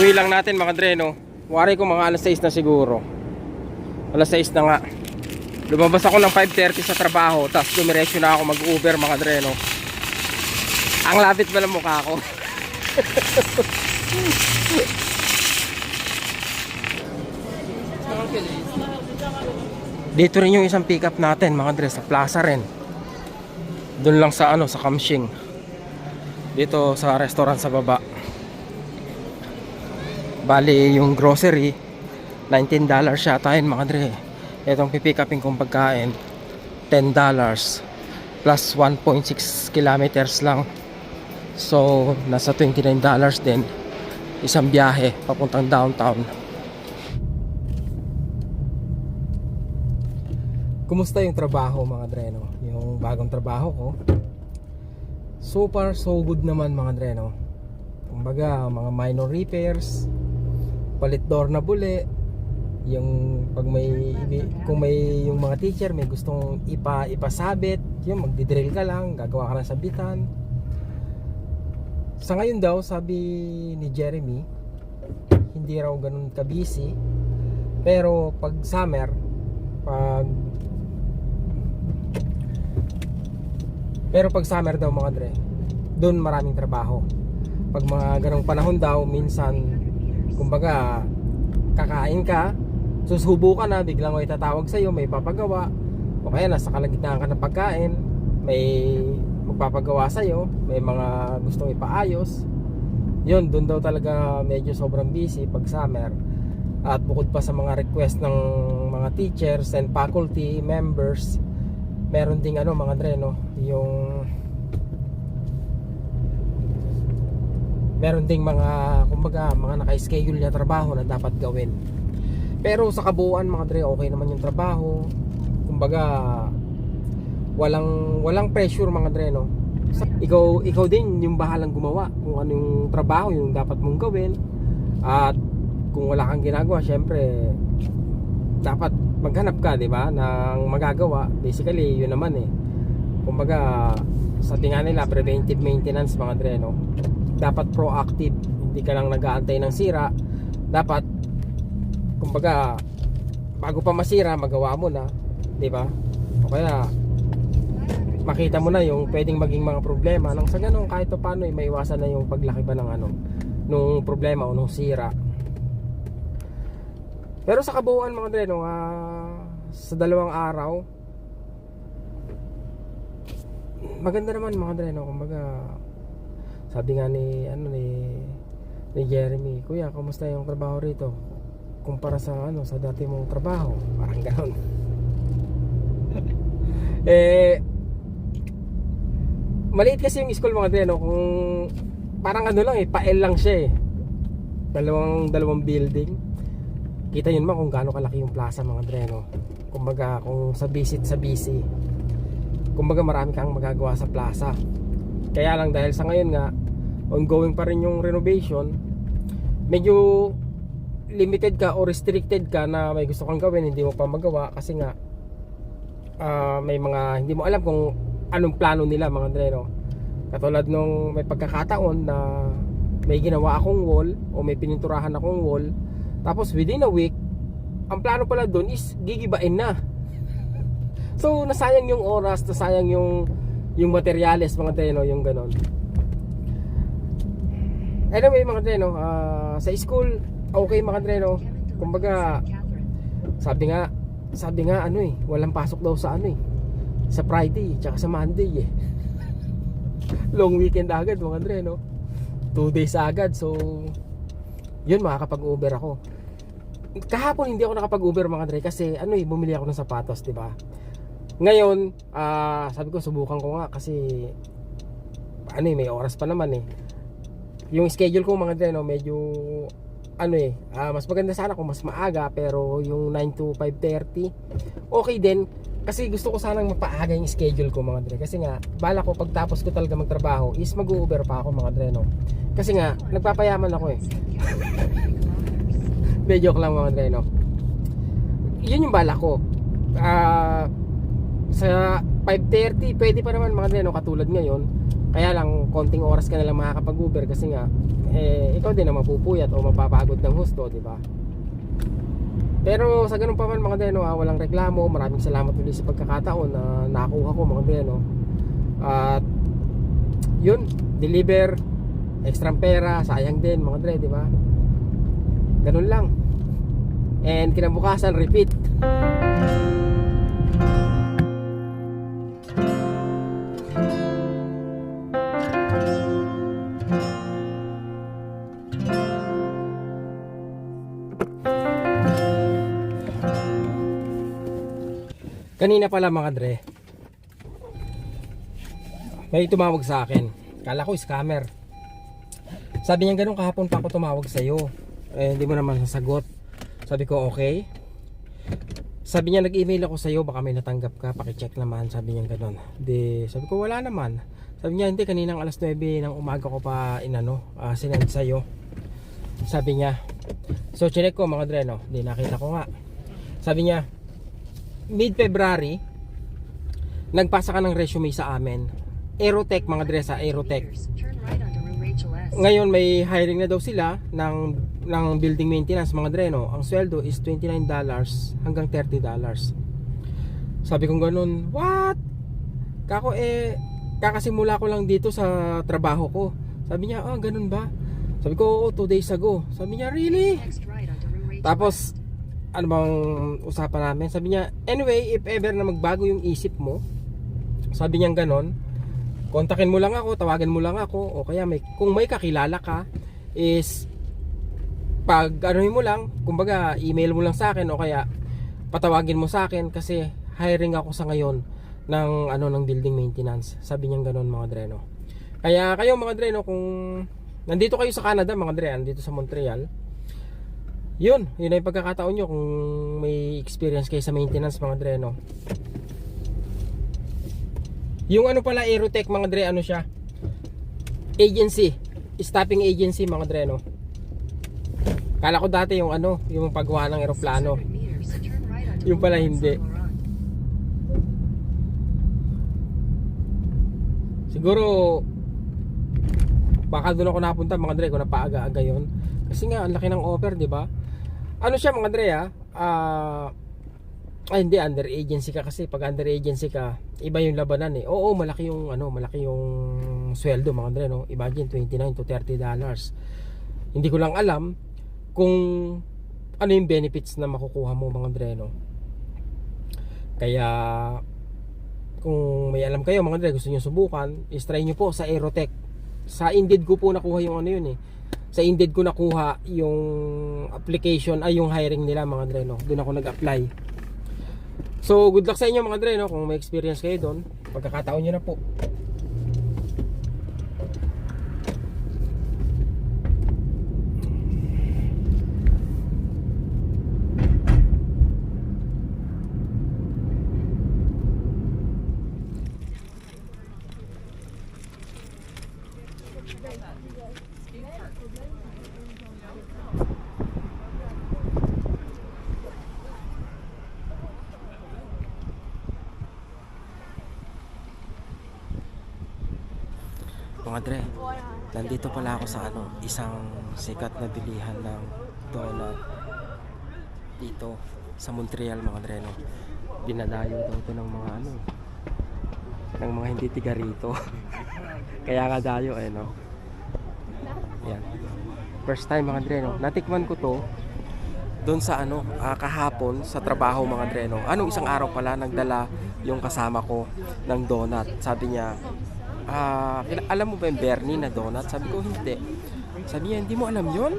Kakauwi lang natin mga dre, no? Wari ko mga alas 6 na siguro. Alas 6 na nga. Lumabas ako ng 5.30 sa trabaho, tapos dumiretso na ako mag-Uber mga dre, no? Ang lapit pa ng mukha ko. Dito rin yung isang pickup natin mga dre, sa plaza rin. Doon lang sa ano, sa Kamshing. Dito sa restaurant sa baba. Bali yung grocery 19 dollars yata yun mga dre. Itong pipick upin kong pagkain 10 dollars. Plus 1.6 kilometers lang. So nasa 29 dollars din. Isang biyahe papuntang downtown. Kumusta yung trabaho mga dreno? Yung bagong trabaho ko? So far so good naman mga dreno Kumbaga mga minor repairs palit door na buli. Yung pag may kung may yung mga teacher may gustong ipa ipasabit yun magdidrill ka lang gagawa ka ng sabitan sa ngayon daw sabi ni Jeremy hindi raw ganun ka busy pero pag summer pag pero pag summer daw mga dre doon maraming trabaho. Pag mga ganong panahon daw minsan kumbaga kakain ka susubo ka na biglang may tatawag sa iyo may papagawa o kaya nasa kalagitnaan ka ng pagkain may magpapagawa sa iyo may mga gustong ipaayos. Yun doon daw talaga medyo sobrang busy pag summer. At bukod pa sa mga request ng mga teachers and faculty members meron ding ano mga dre no? Yung meron ding mga kumbaga mga naka-schedule na trabaho na dapat gawin. Pero sa kabuuan mga dre okay naman yung trabaho. Kumbaga walang walang pressure mga dre no? Sa- ikaw ikaw din yung bahalang gumawa kung anong trabaho yung dapat mong gawin. At kung wala kang ginagawa syempre dapat maghanap ka di ba ng magagawa. Basically yun naman eh. Kumbaga sabi nga nila preventive maintenance mga dre no dapat proactive. Hindi ka lang nag-aantay ng sira. Dapat kumbaga bago pa masira magawa mo na. Di ba? O kaya makita mo na yung pwedeng maging mga problema nang sa ganun kahit pa paano eh, maiwasan na yung paglaki ba ng ano nung problema o nung sira. Pero sa kabuuan mga dre no, ah, sa dalawang araw maganda naman mga dre no kumbaga sabi nga ni ano ni ni Jeremy, "Kuya, kumusta yung trabaho rito?" Kumpara sa ano sa dati mong trabaho, parang ganoon. eh maliit kasi yung school mga dre, no? Kung parang ano lang eh, pa-L lang siya eh. Dalawang dalawang building. Kita yun man kung gaano kalaki yung plaza mga dre, no? Kumbaga kung sa visit sa busy. Kumbaga marami kang magagawa sa plaza. Kaya lang dahil sa ngayon nga ongoing pa rin yung renovation, medyo limited ka o restricted ka na may gusto kang gawin hindi mo pa magawa kasi nga ah, may mga hindi mo alam kung anong plano nila mga dreno. Katulad nung may pagkakataon na may ginawa akong wall o may pininturahan akong wall tapos within a week ang plano pala doon is gigibain na. So nasayang yung oras, nasayang yung yung materyales mga treno, yung ganon. Anyway mga treno, ah, sa school okay mga treno. Kumbaga sabi nga sabi nga ano eh, walang pasok daw sa ano eh. Sa Friday tsaka sa Monday eh. Long weekend agad mga treno. Two days agad so yun makakapag-Uber ako. Kahapon hindi ako nakapag-Uber mga Dre kasi ano eh bumili ako ng sapatos, 'di ba? Ngayon, ah, sabi ko subukan ko nga kasi ano eh, may oras pa naman eh. Yung schedule ko mga Dre no, medyo ano eh, ah, mas maganda sana kung mas maaga pero yung 9 to 5:30 okay din kasi gusto ko sanang mapaaga yung schedule ko mga Dre kasi nga bala ko pagtapos ko talaga magtrabaho is mag-Uber pa ako mga Dre no. Kasi nga nagpapayaman ako eh. Hindi, joke lang mga Dre no. Yun yung bala ko. Ah, sa 5.30 pwede pa naman mga Dre no, katulad ngayon Kaya lang, konting oras ka na lang makakapag-Uber kasi nga, eh, ikaw din ang mapupuyat o mapapagod ng husto, di ba? Pero sa ganun pa man mga deno, ah, walang reklamo. Maraming salamat ulit sa pagkakataon na nakuha ko mga deno. At yun, deliver, extra pera, sayang din mga dre, di ba? Ganun lang. And kinabukasan, repeat. Kanina pala mga dre. May tumawag sa akin. Kala ko scammer. Sabi niya ganun kahapon pa ako tumawag sa iyo. Eh hindi mo naman sasagot. Sabi ko okay. Sabi niya nag-email ako sa iyo baka may natanggap ka, paki-check naman. Sabi niya ganun. Di sabi ko wala naman. Sabi niya hindi kaninang alas 9 ng umaga ko pa inano, uh, sinend sa iyo. Sabi niya. So chinek ko mga dre no. Di nakita ko nga. Sabi niya mid-February, nagpasa ka ng resume sa amin. Aerotech, mga dresa, Aerotech. Ngayon, may hiring na daw sila ng, ng building maintenance, mga dreno. Ang sweldo is $29 hanggang $30. Sabi kong ganun, what? Kako eh, kakasimula ko lang dito sa trabaho ko. Sabi niya, ah, ganun ba? Sabi ko, oo, 2 days ago. Sabi niya, really? Tapos, ano bang usapan namin? Sabi niya, anyway, if ever na magbago yung isip mo, sabi niya ganon, kontakin mo lang ako, tawagan mo lang ako, o kaya may, kung may kakilala ka, is, pag ano mo lang, kumbaga, email mo lang sa akin, o kaya, patawagin mo sa akin, kasi hiring ako sa ngayon, ng ano ng building maintenance. Sabi niya ganon mga dreno. Kaya kayo mga dreno, kung nandito kayo sa Canada mga dre, nandito sa Montreal, yun, yun ay pagkakataon nyo kung may experience kayo sa maintenance mga dre, no? Yung ano pala Aerotech mga dre, ano siya? Agency, staffing agency mga dre, no? Kala ko dati yung ano, yung paggawa ng eroplano. 600 meters, turn right onto Yung pala hindi. Siguro baka doon ako napunta mga dre kung napaaga-aga yon. Kasi nga ang laki ng offer, 'di ba? Ano siya mga dre ah? Ah, ay hindi under agency ka kasi pag under agency ka, iba yung labanan eh. Oo, malaki yung ano, malaki yung sweldo mga dre no. Imagine 29 to 30 dollars. Hindi ko lang alam kung ano yung benefits na makukuha mo mga dre no. Kaya kung may alam kayo mga dre gusto niyo subukan, is-try niyo po sa Aerotech. Sa Indeed ko po nakuha yung ano yun eh. Sa Indeed ko nakuha yung application ay yung hiring nila mga dre no. Doon ako nag-apply. So good luck sa inyo mga dre no kung may experience kayo doon. Pagkakataon niyo na po. Mga dre, nandito pala ako sa ano, isang sikat na bilihan ng donut dito sa Montreal mga dre no. Dinadayo daw to ng mga ano ng mga hindi tiga rito. Kaya nga dayo eh no. Yan. First time mga dre no. Natikman ko to doon sa ano, ah, kahapon sa trabaho mga dre no. Anong isang araw pala nagdala yung kasama ko ng donut. Sabi niya, ah, kila- alam mo ba yung Bernie na donut? Sabi ko, hindi. Sabi niya, hindi mo alam yon?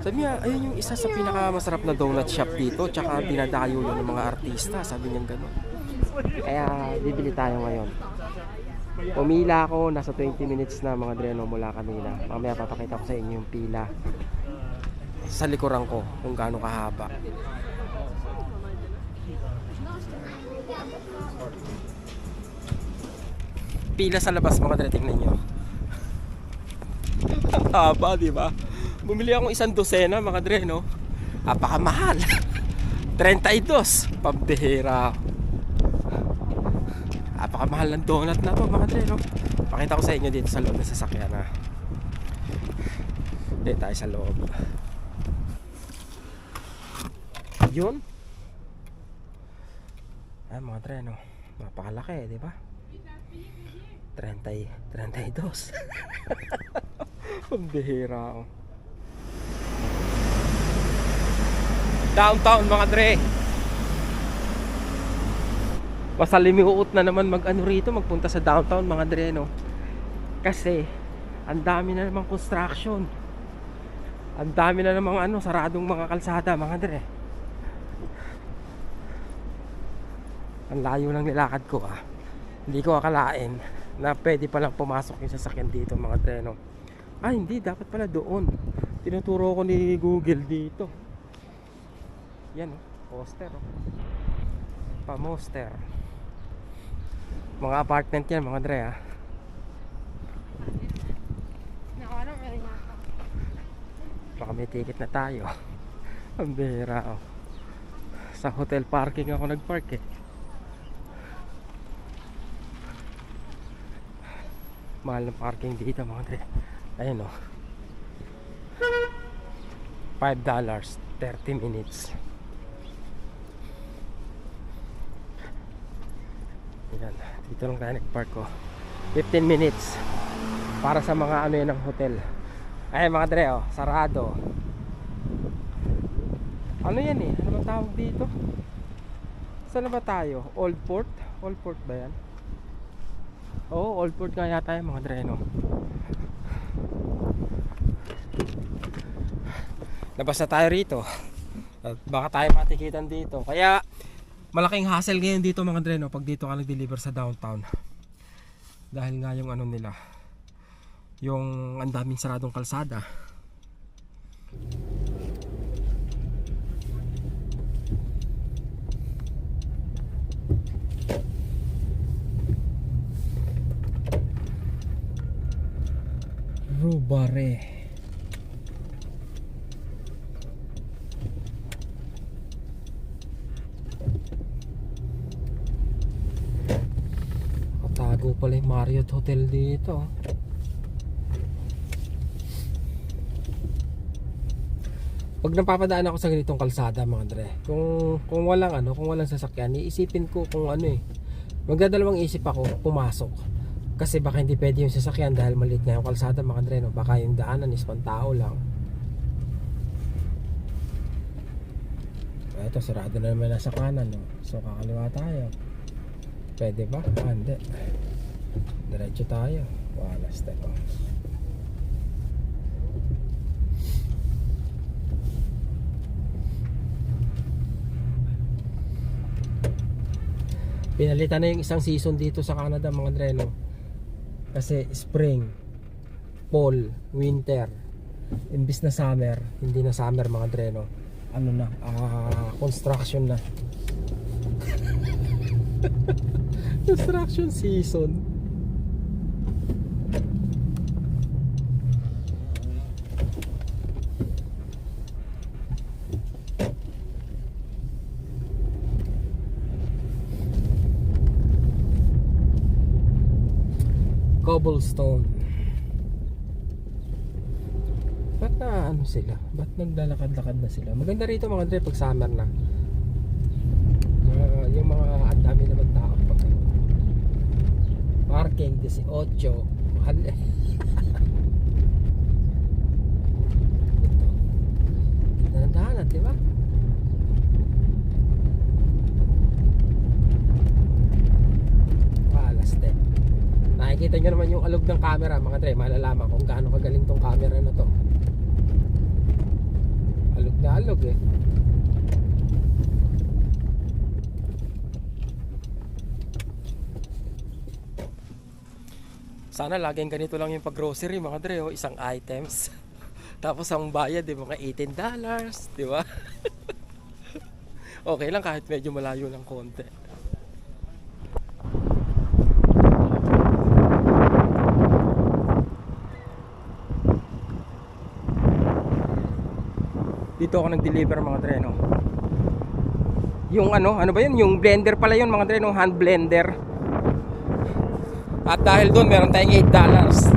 Sabi niya, ayun yung isa sa pinakamasarap na donut shop dito. Tsaka dinadayo yun ng mga artista. Sabi niya gano'n. Kaya bibili tayo ngayon. Pumila ako, nasa 20 minutes na mga dreno mula kanina. Mamaya papakita ko sa inyo yung pila sa likuran ko kung gaano kahaba. Pila sa labas mga dre, tingnan nyo. Haba, di ba? Bumili akong isang dosena mga dre, no? Napakamahal. 32. Pambihira. Napakamahal ng donut na to mga dre, no? Pakita ko sa inyo dito sa loob ng sasakyan ha. Dito tayo sa loob. Yun. Ay mga treno. Napakalaki, di ba? 30, 32. Ang bihira oh. Downtown mga dre. Masalimiuot na naman mag ano rito, magpunta sa downtown mga dre no. Kasi ang dami na namang construction. Ang dami na namang ano, saradong mga kalsada mga dre. Ang layo ng nilakad ko ah. Hindi ko akalain na pwede palang pumasok yung sasakyan dito mga dre no. Ah hindi, dapat pala doon. Tinuturo ko ni Google dito. Yan oh, poster oh. Pa-poster. Mga apartment yan mga dre ah. Baka may ticket na tayo. Ang bihira oh. Sa hotel parking ako nagpark eh. Mahal ng parking dito mga dre. Ayun oh. 5 dollars 30 minutes. Yan. Dito lang tayo nagpark ko. 15 minutes para sa mga ano yan ng hotel. Ay mga dre oh, sarado. Ano yan eh? Ano ba tawag dito? Saan na ba tayo? Old Port? Old Port ba yan? Oo, Old Port nga yata yung mga dre no. Labas na tayo rito. At baka tayo matikitan dito. Kaya malaking hassle ngayon dito mga dre no, pag dito ka nag-deliver sa downtown. Dahil nga yung ano nila, yung ang daming saradong kalsada. Rubare. Katago pala yung Marriott Hotel dito. Pag napapadaan ako sa ganitong kalsada mga dre, kung kung walang ano, kung walang sasakyan, iisipin ko kung ano eh. Magdadalawang isip ako pumasok. Kasi baka hindi pwede yung sasakyan dahil maliit nga yung kalsada mga dre, no? Baka yung daanan is pantao lang. Ito, sarado na naman nasa kanan, no? So, kakaliwa tayo. Pwede ba? Ah, hindi. Diretso tayo. Wala, step oh. Pinalitan na yung isang season dito sa Canada mga dreno. Kasi spring, fall, winter, imbis na summer, hindi na summer mga dreno. Ano na, ah, construction na. construction season. Cobblestone. Ba't na ano sila? Ba't naglalakad-lakad na sila? Maganda rito mga dre pag summer na. Ah, yung mga ang dami naman tao pag ano. parking 18 mahal eh ito ganda ng daanan di ba ah last step Nyo naman yung alog ng camera mga dre, malalaman kung gaano kagaling tong camera na to. Alog na alog eh. Sana laging ganito lang yung pag-grocery mga dre, oh, isang items. Tapos ang bayad, di mga 18 dollars, di ba? okay lang kahit medyo malayo ng konti. Dito ako nag-deliver mga dre no yung ano ano ba yun yung blender pala yun mga dre no hand blender At dahil doon, meron tayong 8 dollars.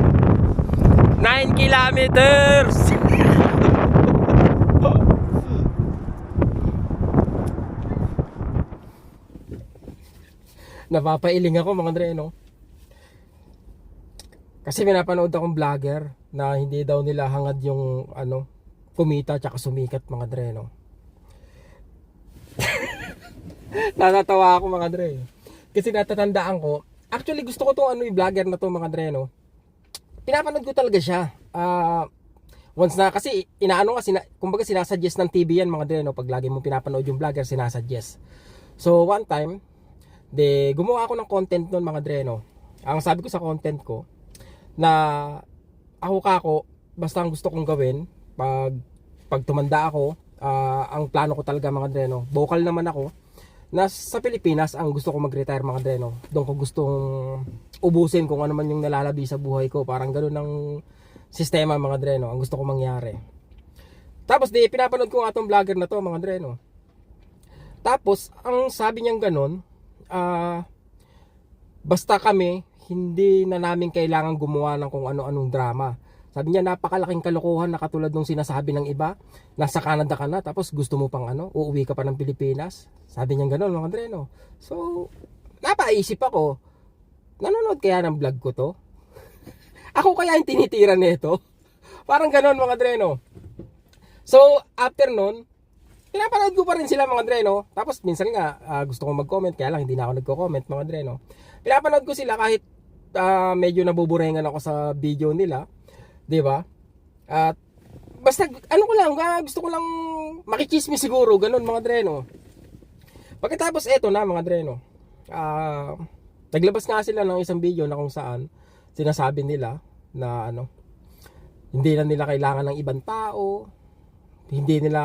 9 kilometers! Napapailing ako mga Dre, no? Kasi may napanood akong vlogger na hindi daw nila hangad yung ano, kumita tsaka sumikat mga Dre, no? Natatawa ako mga Dre. Kasi natatandaan ko, actually gusto ko tong ano yung vlogger na to mga Dre, no? Pinapanood ko talaga siya. Ah, once na kasi inaano kasi na, kumbaga sinasuggest ng TV yan mga Dre, no? Pag lagi mo pinapanood yung vlogger, sinasuggest. So one time, de gumawa ako ng content noon mga Dre, no? Ang sabi ko sa content ko na ako kako, basta ang gusto kong gawin pag pag tumanda ako, ah, ang plano ko talaga mga Dre, no? Vocal naman ako na sa Pilipinas ang gusto ko mag-retire mga Dre, no? Doon ko gustong ubusin kung ano man yung nalalabi sa buhay ko. Parang ganoon ang sistema mga Dre, no? Ang gusto ko mangyari. Tapos di pinapanood ko nga tong vlogger na to mga Dre, no? Tapos ang sabi niyang ganun, ah basta kami hindi na namin kailangan gumawa ng kung ano-anong drama. Sabi niya napakalaking kalokohan na katulad nung sinasabi ng iba, nasa Canada ka na tapos gusto mo pang ano, uuwi ka pa ng Pilipinas. Sabi niya gano'n mga Dre, no? So, napaisip ako, nanonood kaya ng vlog ko to? ako kaya yung tinitira nito? Parang gano'n mga Dre, no? So, after nun, pinapanood ko pa rin sila mga Dre, no? Tapos minsan nga, ah, gusto kong mag-comment, kaya lang hindi na ako nagko-comment mga Dre, no? Pinapanood ko sila kahit ah, medyo nabuburengan ako sa video nila, 'di ba? At basta ano ko lang, ah, gusto ko lang makichismis siguro, ganun mga Dre, no? Pagkatapos eto na mga Dre, no? Ah, naglabas nga sila ng isang video na kung saan sinasabi nila na ano, hindi na nila kailangan ng ibang tao, hindi nila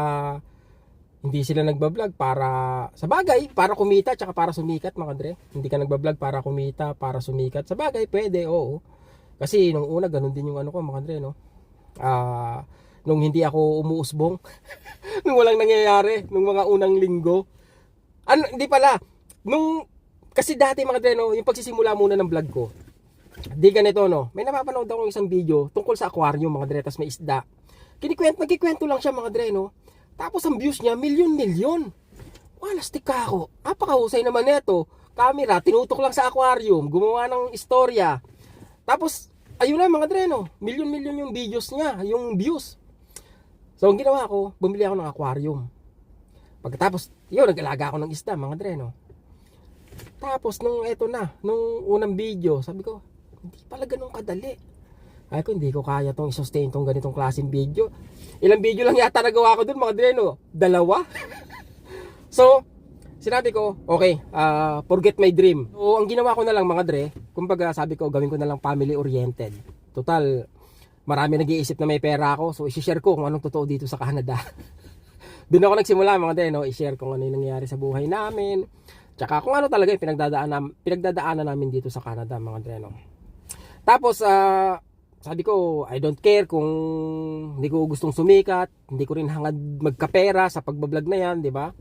hindi sila nagbablog para sa bagay, para kumita tsaka para sumikat mga dre. Hindi ka nagbablog para kumita, para sumikat. Sa bagay, pwede, oo. Kasi nung una ganun din yung ano ko mga dre, no. Ah, nung hindi ako umuusbong, nung walang nangyayari, nung mga unang linggo. Ano, hindi pala. Nung kasi dati mga dre, no, yung pagsisimula muna ng vlog ko. Di ganito no. May napapanood akong isang video tungkol sa aquarium mga dre, tas may isda. Kinikwento, nagkikwento lang siya mga dre, no. Tapos ang views niya, milyon-milyon. Walastik ka ako. Napakahusay naman neto. Camera, tinutok lang sa aquarium. Gumawa ng istorya. Tapos, ayun na mga dre, no? Milyon-milyon yung videos niya, yung views. So, ang ginawa ko, bumili ako ng aquarium. Pagkatapos, yun, nag-alaga ako ng isda, mga dre, no? Tapos, nung eto na, nung unang video, sabi ko, hindi pala ganun kadali. Ay ko, hindi ko kaya tong i-sustain tong ganitong klaseng video. Ilang video lang yata nagawa ko dun mga dre, no? Dalawa. so, sinabi ko, okay, ah, forget my dream. So, ang ginawa ko na lang mga dre, kumbaga sabi ko, gawin ko na lang family oriented. Total, marami nag-iisip na may pera ako, so i-share ko kung anong totoo dito sa Canada. Doon ako nagsimula mga dre, no? I-share kung ano yung nangyayari sa buhay namin. Tsaka kung ano talaga yung pinagdadaanan, pinagdadaanan namin dito sa Canada mga dre, no? Tapos, ah, sabi ko, I don't care kung hindi ko gustong sumikat, hindi ko rin hangad magkapera sa pagbablog na yan, di ba?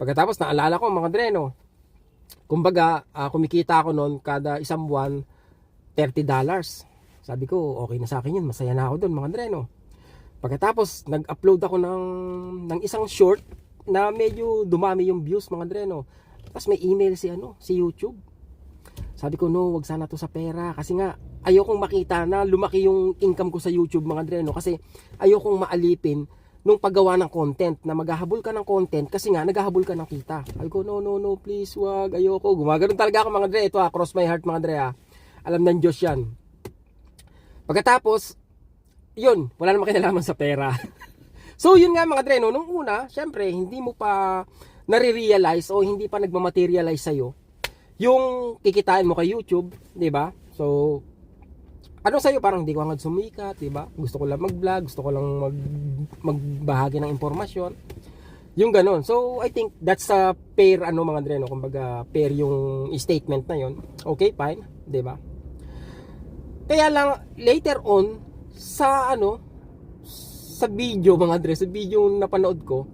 Pagkatapos naalala ko mga dreno, kumbaga ah, kumikita ako noon kada isang buwan $30 dollars. Sabi ko, okay na sa akin yun, masaya na ako doon mga dreno. Pagkatapos nag-upload ako ng, ng isang short na medyo dumami yung views mga dreno. Tapos may email si ano, si YouTube. Sabi ko, no, wag sana to sa pera. Kasi nga, ayokong makita na lumaki yung income ko sa YouTube mga dreno. Kasi ayokong maalipin nung paggawa ng content na maghahabol ka ng content kasi nga naghahabol ka ng kita. Sabi no, no, no, please, wag, ayoko. Gumaganoon talaga ako mga dre. Ito ah, cross my heart mga dre ah. Alam ng Diyos yan. Pagkatapos, yun, wala namang kinalaman sa pera. so, yun nga mga dre, no, nung una, syempre, hindi mo pa nare-realize o hindi pa nagmamaterialize sa'yo yung kikitain mo kay YouTube, 'di ba? So ano sa'yo parang hindi ko hangad sumikat, 'di ba? Gusto ko lang mag-vlog, gusto ko lang mag magbahagi ng impormasyon. Yung ganon. So I think that's a fair ano mga dre, no? Kumbaga fair yung statement na 'yon. Okay, fine, 'di ba? Kaya lang later on sa ano sa video mga dre, sa video na napanood ko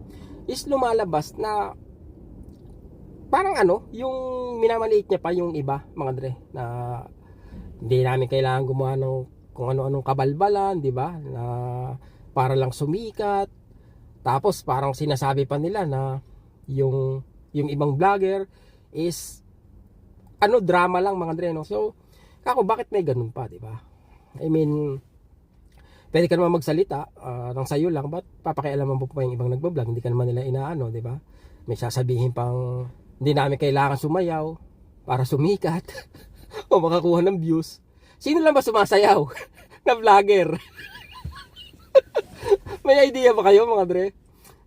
is lumalabas na parang ano, yung minamaliit niya pa yung iba, mga dre, na Hindi namin kailangan gumawa ng kung ano-anong kabalbalan, di ba? Na para lang sumikat. Tapos parang sinasabi pa nila na yung yung ibang vlogger is ano drama lang mga Dre no. So kako bakit may ganun pa, di ba? I mean pwede ka naman magsalita ah, ng sayo lang but papakialaman mo pa yung ibang nagbablog hindi ka naman nila inaano di ba may sasabihin pang hindi namin kailangan sumayaw para sumikat o makakuha ng views sino lang ba sumasayaw na vlogger may idea ba kayo mga dre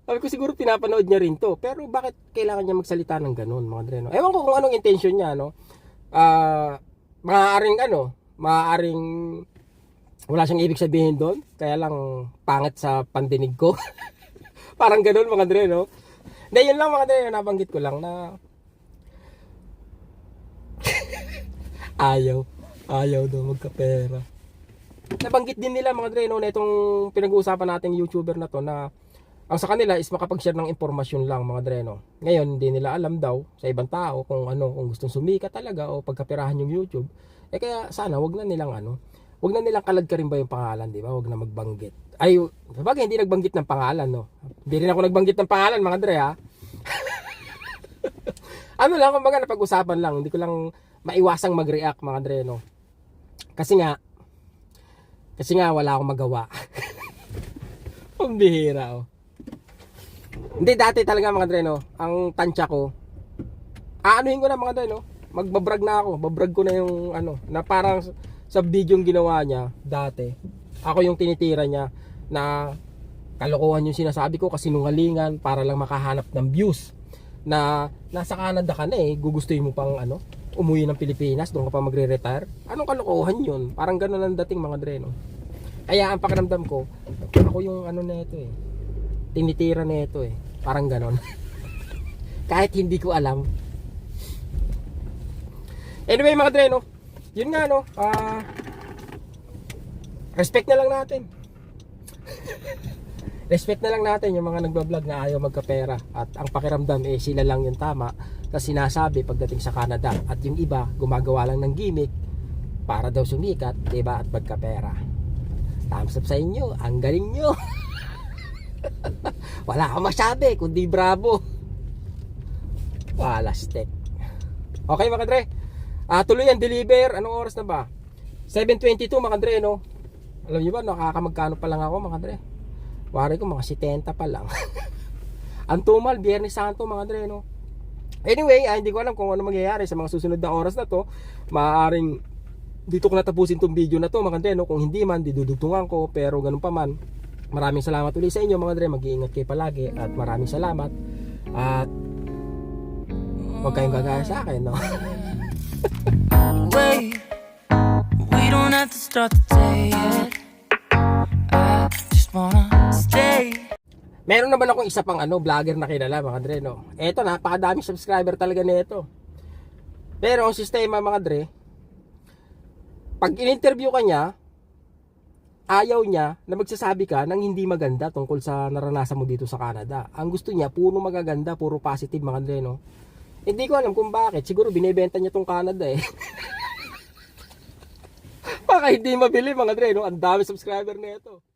sabi ko siguro pinapanood niya rin to pero bakit kailangan niya magsalita ng ganun mga dre no? ewan ko kung anong intention niya no ah maaaring ano maaaring wala siyang ibig sabihin doon. Kaya lang pangit sa pandinig ko. Parang ganun mga dre, no? Hindi, yun lang mga dre, nabanggit ko lang na ayaw. Ayaw daw magkapera. Nabanggit din nila mga dre, no, na itong pinag-uusapan nating YouTuber na to na ang sa kanila is makapag-share ng impormasyon lang mga dre, no. Ngayon, hindi nila alam daw sa ibang tao kung ano, kung gustong sumikat talaga o pagkapirahan yung YouTube. Eh kaya sana wag na nilang ano, wag na nilang kalad ka rin ba yung pangalan, di ba? Wag na magbanggit. Ay, sabagay hindi nagbanggit ng pangalan, no. Hindi rin ako nagbanggit ng pangalan, mga dre, ha. ano lang, kumbaga napag-usapan lang, hindi ko lang maiwasang mag-react, mga dre, no. Kasi nga, kasi nga wala akong magawa. Pambihira, oh. Hindi, dati talaga mga dre, no, ang tansya ko, aanuhin ko na mga dre, no, magbabrag na ako, babrag ko na yung, ano, na parang sa video yung ginawa niya, dati, ako yung tinitira niya, na kalokohan yung sinasabi ko, kasinungalingan, para lang makahanap ng views, na nasa Canada ka na eh, gugustuhin mo pang, ano, umuwi ng Pilipinas, doon ka pa magre-retire, anong kalokohan yun? Parang ganun ang dating mga dre, no? Kaya ang pakiramdam ko, ako yung ano na ito eh, tinitira na ito eh. Parang ganon. Kahit hindi ko alam. Anyway mga dre, no? Yun nga, no? Ah... respect na lang natin. respect na lang natin yung mga nagbablog na ayaw magkapera. At ang pakiramdam eh sila lang yung tama na sinasabi pagdating sa Canada. At yung iba, gumagawa lang ng gimmick para daw sumikat, diba? At magkapera. Thumbs up sa inyo. Ang galing nyo. Wala akong masabi, kundi bravo. Walastek. Okay mga dre. Ah, tuloy ang deliver. Anong oras na ba? 7.22 mga dre, no? Alam niyo ba, nakakamagkano pa lang ako mga dre. Wari ko mga 70 pa lang. ang tumal, Biyernes Santo mga dre, no? Anyway, ah, hindi ko alam kung ano mangyayari sa mga susunod na oras na to. Maaaring dito ko natapusin tong video na to mga dre, no? Kung hindi man, didudugtungan ko. Pero ganun pa man, maraming salamat ulit sa inyo mga dre. Mag-iingat kayo palagi at maraming salamat. At huwag kayong gagaya sa akin, no? Wait, we don't have to start the day yet. I just wanna. Meron naman akong isa pang ano, vlogger na kilala mga dre, no? Eto, napakadaming subscriber talaga nito. Pero ang sistema mga dre, pag in-interview ka niya, ayaw niya na magsasabi ka ng hindi maganda tungkol sa naranasan mo dito sa Canada. Ang gusto niya, puro magaganda, puro positive mga dre, no? Hindi ko alam kung bakit. Siguro binebenta niya tong Canada eh. Baka hindi mabili mga dre, no? Ang dami subscriber nito.